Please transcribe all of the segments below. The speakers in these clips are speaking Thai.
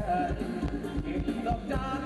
heard. It's the dawn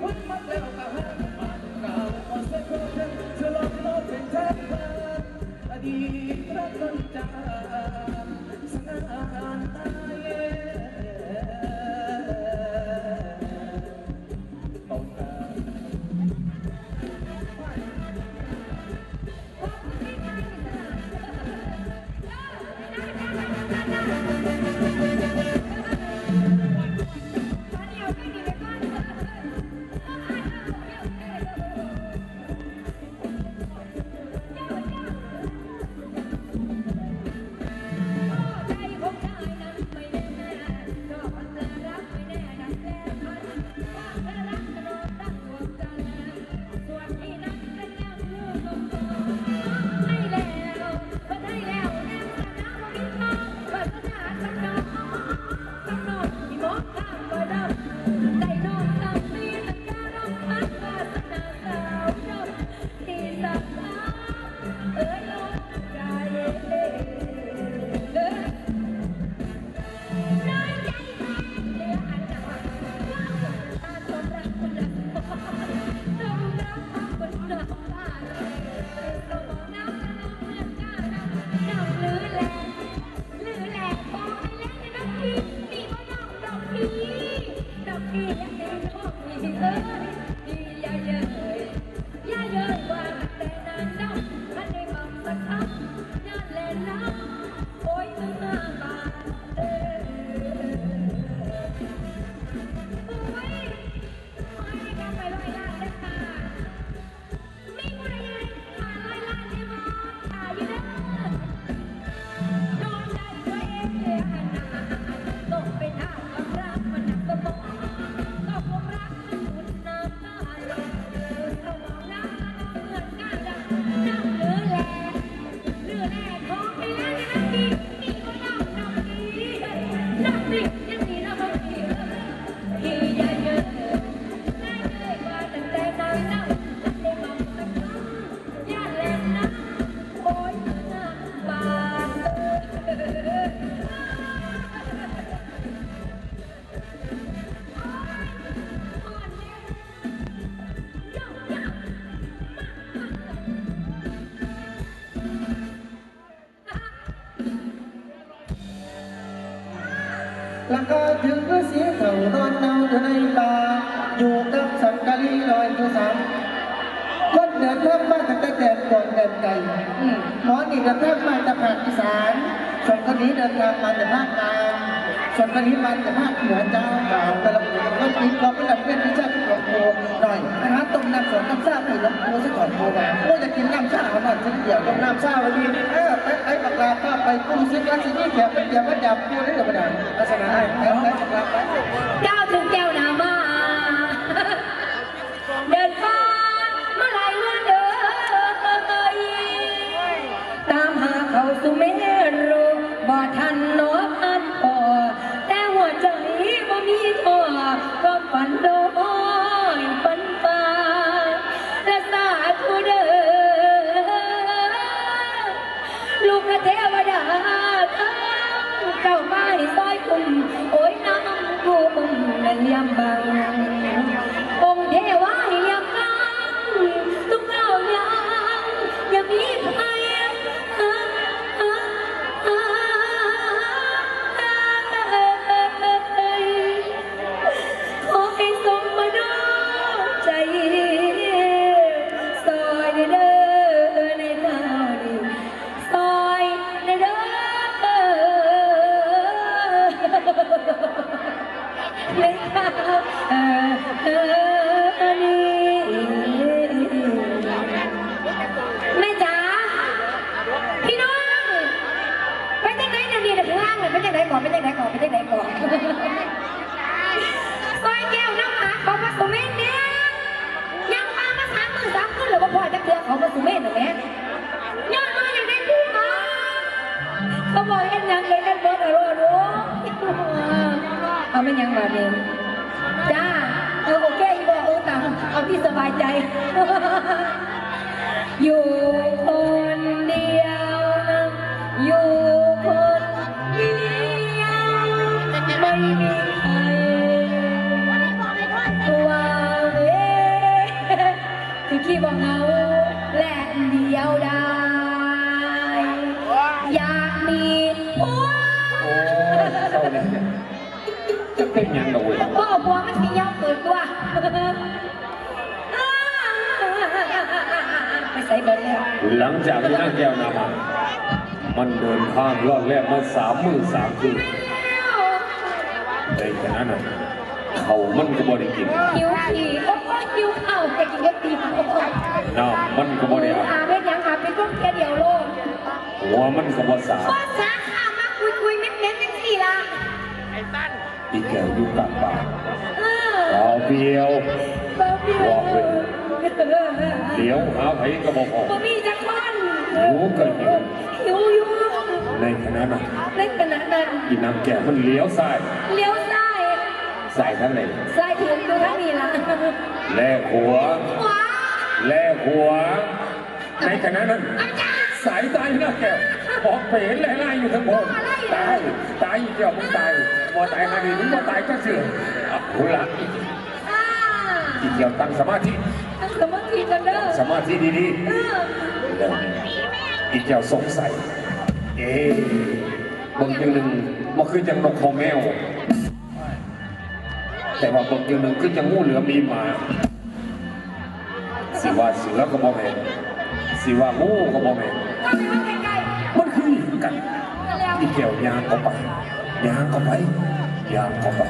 Thank you. แล้วก็ถึงเสียเขานอนเน่าอยู่ในป่าอยู่กับสังกะรีลอยตัวสามคนเดินเพิ่มมาตั้งแต่เดินก่อนเดินไกลหมอนี่เดินเพิ่มมาจากภาคอีสานส่วนคนนี้เดินทางมาจากภาคกลางส่วนคนนี้มาจากภาคเหนือเจ้าแต่ละคนก็คิดเราก็ดันเป็นวิชา ที่หน่อยนะครับต้มน้ำสวนน้ำซ่าไปหลวงปู่ซะก่อนโบราณก็จะกินน้ำซ่าเอาหน่อยสักเดียวต้มน้ำซ่าวันนี้เออไปไอ้ปากลาป้าไปกู้งซื้อกันสินี่แถบเป็นเดียวก็จับกู้ได้กับประดานลักษณะไอ้ไอ้ไอ้ปากลาไปก้าวถึงแก้วนามาเดินฟ้าเมาลายเมื่อเดินตามหาเขาสุเมรุบ่ทันนกอันพอแต่หัวใจบ่มีท้อก็ เขาบอกเอ็นยังเลยนกันเบิร์ดอะโรดูเอาไม่ยังแบบนี้จ้าเออโอเคอีบอกเออตามเอาที่สบายใจ อยู่ ยังดอกเว้ยพ่อผัวมันขี้ยาวเกินตัวไปใส่เบิร์แล้วหลังจากที่นั่งแก้วนามามันเดินทางรอดแรกมาสามมือสามคืนในขณะนั้นเขามันก็บ่ได้กินหิวขี่โอ้ยหิวเข่าแต่กินก็ตีโอ้ยน้ำมันก็บ่ได้อาบอาเป็นยังอาเป็นพวกแค่เดียวโลกหัวมันก็บ่สาดพ่สาขามาคุยคุยเม้นเม้นยังสี่ละไอี แก้วอยู่กลางป่าเออเอาเดียวบ่มีเลยเดี๋ยวหาไผก็บ่พอบ่มีจักคนหิวก็หิวหิวอยู่ในขณะนั้นในขณะนั้นอีน้ำแก้วมันเลี้ยวซ้ายเลี้ยวซ้ายซ้ายทางไหนซ้ายถึงดูทางนี้ละแลกหัวขวาแลกหัว ในขณะนั้นสายตายหน้าแก้วบอกเป๋นไล่ๆอยู่ทั้งบน ตาย ตายอีกเดียวมึงตายมอตายฮาดีมึงมอตายก็เชื่ออะคุณละอ่าอีกเดียวตั้งสมาธิตั้งสมาธิกันเด้อสมาธิดีเออๆแล้วอีกเดียวสงสัย เอ๊ะบางทีหนึ่งมันคือจังนกของแมว แต่ว่าบางทีหนึ่งคือจังงูเหลือมีหมาสิว่าเสือก็บ่แม่นสิว่างูก็บ่แม่นก็ไปว่าใกล้มันคืออีกกัน ๆแล้วอีแก้วยางเข้าไปยางเข้าไปยางเข้าไป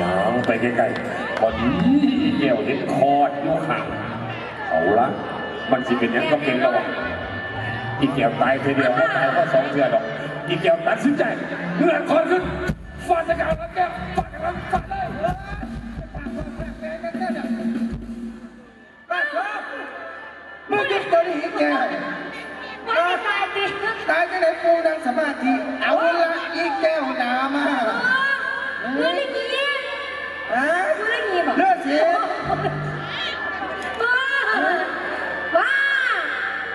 ยางไปใกล้ๆพอดีอีแก้วเห็นคอดอยู่ห่างเอาละมันสิเป็นยังก็เป็นแล้วอะอีแก้วตายเทีเดียวไม่ตายเพราะสองเทือดอกอีแก้วตัดสินใจเลื่อนคอขึ้นฟาดตะกร้ารแล้วแก้วฟาดตะกร้ารฟาดเลยเฮ้ยฟาดฟาดฟาดแรงกันน่เนี่ยฟาดครับเมื่อกี้ ตัวนี้แกว่าไม่ตายสิตายจะได้ปูดังสมาธิ เอาละอีแก้วดามาเอ้มือละงี้ฮะมือละงี้บอกเลือดสีว้าว้า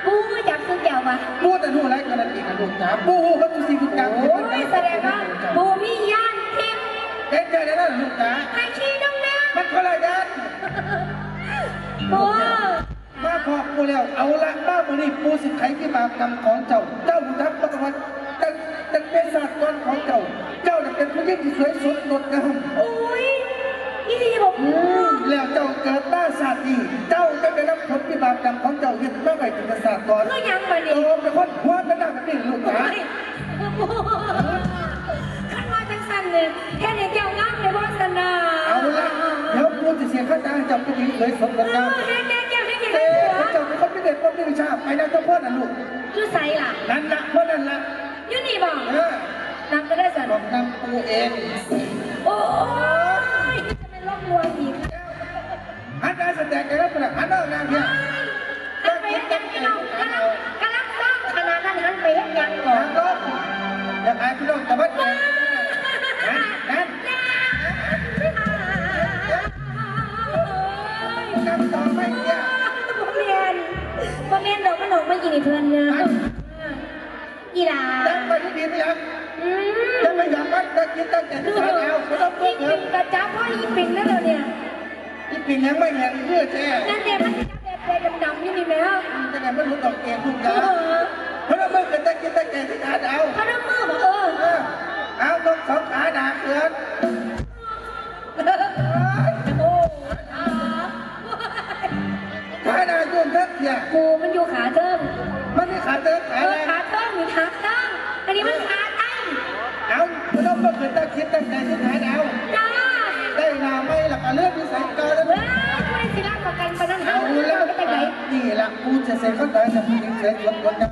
ปูมาจากซึ่งแก้วมาพูดแต่ดูไรกันนั่นเองนะลูกจ๋าปูหูก็ทุกสิ่งทุกอย่างโอ้ยแสดงว่าปูมีย่านทิพย์เด็กใจนั่นลูกจ๋าให้ชี้น้องนะมันคนละยันปูมา พอปูแล้วเอาละบ้ามือนี่ปูสิไขที่บาปกรรมของเจ้า เจ้าบุญทัพปฐวัตตั้งตั้งเป็นศาสตร์กรของเจ้า เจ้าน่ะเป็นผู้หญิงที่สวยสดงดงามโอ้ยอีดีบอกอืมแล้วเจ้าเกิดมาศาสตร์ดีเจ้าจะได้รับผลที่บาปกรรมของเจ้าเห็นเมื่อไหร่ถึงศาสตร์กรก็ยังมาโตดิเป็นคนหัวเป็นหน้าแบบนี้ลูกจ๋าขันว่าจังสันเลยแค่นี้แก้วงามในวาสนาเอาละเดี๋ยวปูจะเสียค่าจ้างเจ้าผู้หญิงสวยสดงดงาม เจ้าเป็นคนไม่เด็ดคนไม่วิชาไปนั่นก็พ่อน่ะลูกยูใส่ล่ะนั่นละพ่อนั่นละยูนี่บอกเออนำก็ได้สันบอกนำปูเองโอ้ยจะเป็นลบลวงอีกหันได้แสดงกันแล้วเป็นหันเอางานเนี่ยหันไปเฮ็ดยังพี่น้องกำลังกำลังต้องขนาดนั้นหันไปเฮ็ดยังก่อหันนรถอยากอายพี่น้องตะวัน บ่เรียนดอกมันออกมาอีนี่เพิ่นเนี่ยอีหลาตั้งไปที่ดีไม่ยังอืมจะไม่อยากมันตั้งคิดตั้งแต่ที่สายเอาไม่ต้องเพิ่อีงเงิปินงกระจับพ่ออีปิงนั่นแล้วเนี่ยที่ปิงยังไม่เห็นเพื่อแช่นั่นเด็กมันจับแบบแบบดำๆนี่นี่แม่จะไหนมันรู้ดอกเองทุกอเอย่างอเพราะเราเมื่อกันตั้งคิดตั้งแต่ที่สายเอาพระน้ำมือบอกเออเออเอาต้องสองขาดาเกิน เนี่ยกูมันอยู่ขาเทิงมันไม่ขาดเติมเอขาอแรงขาเทิงมีขาตั้งอันนี้มันขาตั้งเอาเราเมื่อกันตั้งคิดตั้งแต่ที่สายเอาจ้าได้นาไม่หลักเรื่องนิสัยเก่าแล้วเว้ยไม่สิรักประกันปนันหาเอาเงินแล้วไปไหน นี่แหละกูจะเสียเข้าใจกับผู้หญิงเสียคนคนนั้น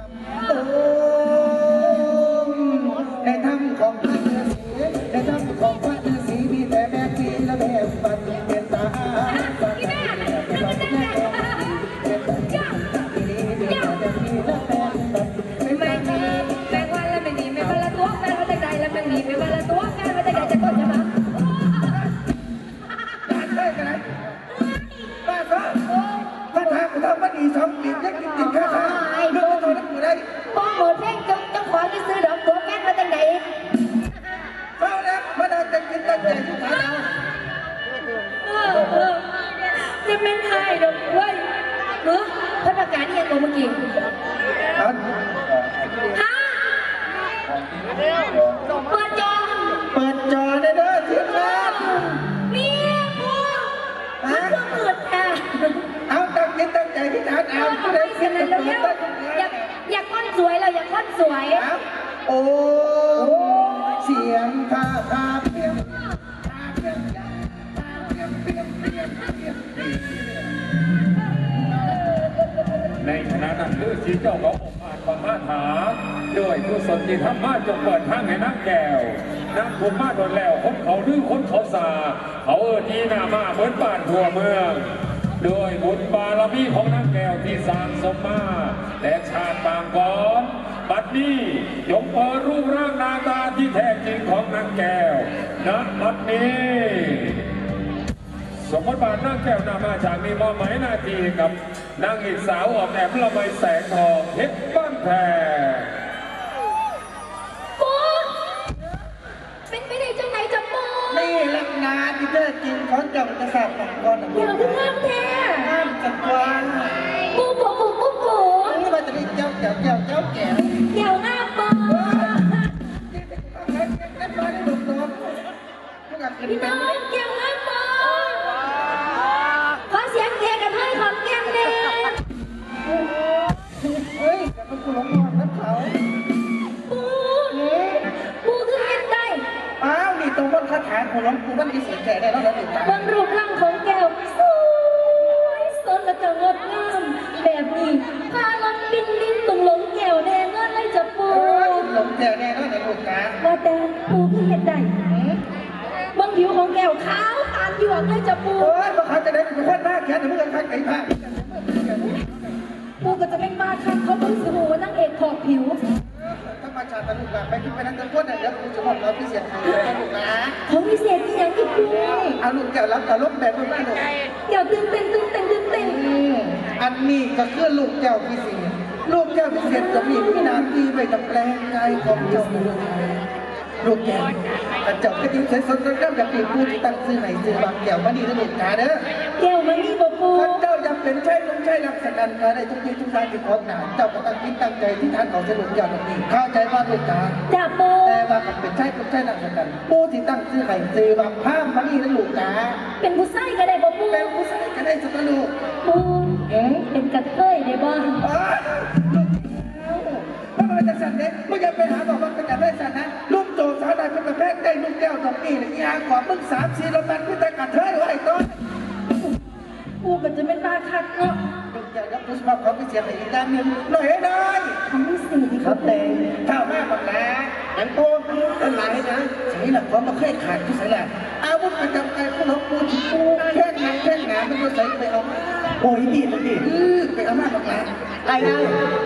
ตัวเมื่อกี้เอาฮะเปิดจอเปิดจอได้เด้อทีมงานมีบัวมันก็เปิดค่ะเอาตั้งจิตตั้งใจที่ฐานเอาผู้ใดฉะคิดนั้จะนเปิเราดเรียกได้อยากอยากค้นสวยเราอยากค้นสวยเอาโอ้ นั้นลือสีเจ้าขององค์อาจประมาถาด้วยผู้สนที่ธรรมะจงเปิดทางให้นักแก้วนักภูมิมาโดนแล้วคนเขาดื้อคนเขาสา เขาเออทีหน้ามาเหมือนบ้านทั่วเมือง โดยบุญบารมีของนักแก้วที่สร้างสมมาแต่ชาติปางก่อนบัดนี้จงเปิดรูปร่างหน้าตาที่แท้จริงของนางแก้วณบัดนี้ สมมติบาทนางแก้วนามาจากมีมอไหมหนาทีกับนางเอกสาวออกแอบละไมแสงทองเพชรบ้านแพรบัวเป็นไปได้จังไหนจะบัวนี่แหละงานที่แท้จริงของเจ้าจะสร้างของก่อนนะอยากพูดงามแท้ คาถาของหลวงปู่มันมีเสียงแก่ได้แล้วนะติดตามบนรูปร่างของแก้วสวยสดและก็งดงามแบบนี้พาลันบินลิ้นตรงหลงแก้วแดงเงินเลยจะปูโอ้ยหลงแก่แน่แล้วในลูกกาว่าแต่ปูคือเห็นได้บนผิวของแก้วขาวตานหยวกเลยจะปูโอ้ยมาเขาจะได้เป็นคนหน้าแขนแต่เมื่อกันใครไก่ผ้าปูก็จะเป็นบ้าคันเขาเพิ่งสิหูว่านั่งเอกขอบผิว ธรรมชาติลูกหลานไปที่ไปนั่งกันก้นเดี๋ยวกูจะบอกเราพิเศษให้ลูกนะของพิเศษที่ยังอีกด้วยเอาลูกแก้วรับแต่ลบแบบลูกแม่ลูกเดี๋ยวตื่นเต้นตื่นเต้นตื่นเต้นอันนี้ก็คือลูกแก้วพิเศษลูกแก้วพิเศษจะมีพี่นามที่ไปกับแปลงกายของเจ้าเมืองไทยลูกแก้ว แต่เจ้าก็ยิ่งใช้สนกันกับแบบปีผู้ที่ตั้งซื้อให้ซื้อบางแก้วมาดีนะลูกจ๋าเด้อแก้วมันนี่บ่ปูข้าเจ้าอยากเป็นใช่ลงใช่รักษกันกาได้ทุกที่ทุกทางที่ของหนาเจ้าก็ตั้งคิดตั้งใจที่ท่านของสนุกยอดแบบนี้เข้าใจว่าลูกจ๋าจ้าปูแต่ว่ากับเป็นใช่ลงใช่รักษกันผู้ที่ตั้งซื้อให้ซื้อบางภาพมาดีนะลูกจ๋าเป็นผู้ชายก็ได้บ่ปูเป็นผู้ชายก็ได้สุดลูกปูเป็นกระเทยได้บ่อ้าวลูกแก้วถ้ามันจะสั่นเนี่ยมึงอย่าไปหาบอกว่าเป็นจะได้สั่นนะลูก โจสาวใดเป็นประเภทได้ลูกแก้วตรงนี้เนี่ยยางขวามึงสามสี่รถมันพี่แต่กัดเธอไว้ต้นปูก็จะเป็นบ้าคักเนาะลูกแก้วยับพุทธภาพเขาพิเศษอีกด้านหนึ่งหน่อยให้ได้ของพิเศษครับแต่ข้าวแม่บักแหล้อย่างโตเป็นไรนะใช่หลักความมาเคยขาดที่ใส่แหละอาวุธประจำกายของเราปูที่ปูแค่งานแค่งานมันก็ใส่ไปเอาโอ้ยดีมันดีไปเอามาบักแหล้ไอ้ไอ้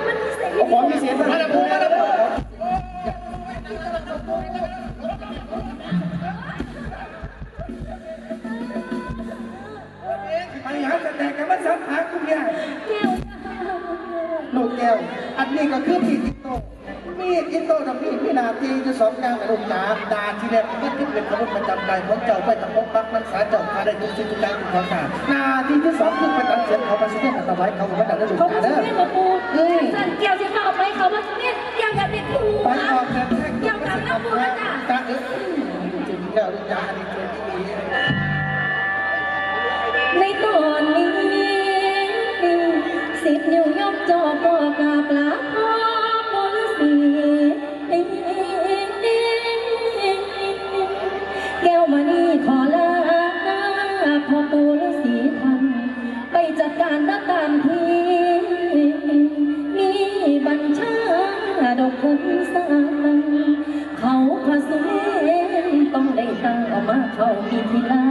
มันพิเศษของมีเสียงมาละปูมาละปู ไปหาสแต็กกันมาสัมหาคุณเนี่ยแก้วลูกแก้ว อันนี้ก็คือมีดอิโต้มีดอิโต้กับมีดพี่นาทีจะสองอย่างกับลูกจ๋าดาที่แรกก็ที่เป็นขบวนประจำกายของเจ้าไปตะปกปักรักษาเจ้าพาได้ทุกสิ่งทุกอย่างทุกความสะอาดนาทีที่สองคือไปตัดเสียนเขาไปสุดที่ตะไว้เขาบอกว่าดังได้ลูกเขาจ๋ามาเด้อเล่นบ่ปูสั่นแก้วสิเข้าไปเขามาเล่น ไปออกเดินแรกก้วตามน้ำปูนะจ้ะตาเอ้ยจริงแล้วจาอันนี้เกินดีในตอนนี้สิบนิ้วยกจอปอกาปลาพ่อบุญสีแก้วมานี่ขอลาพ่อปู่ฤาษีทำไปจัดการตตามที เขาพระ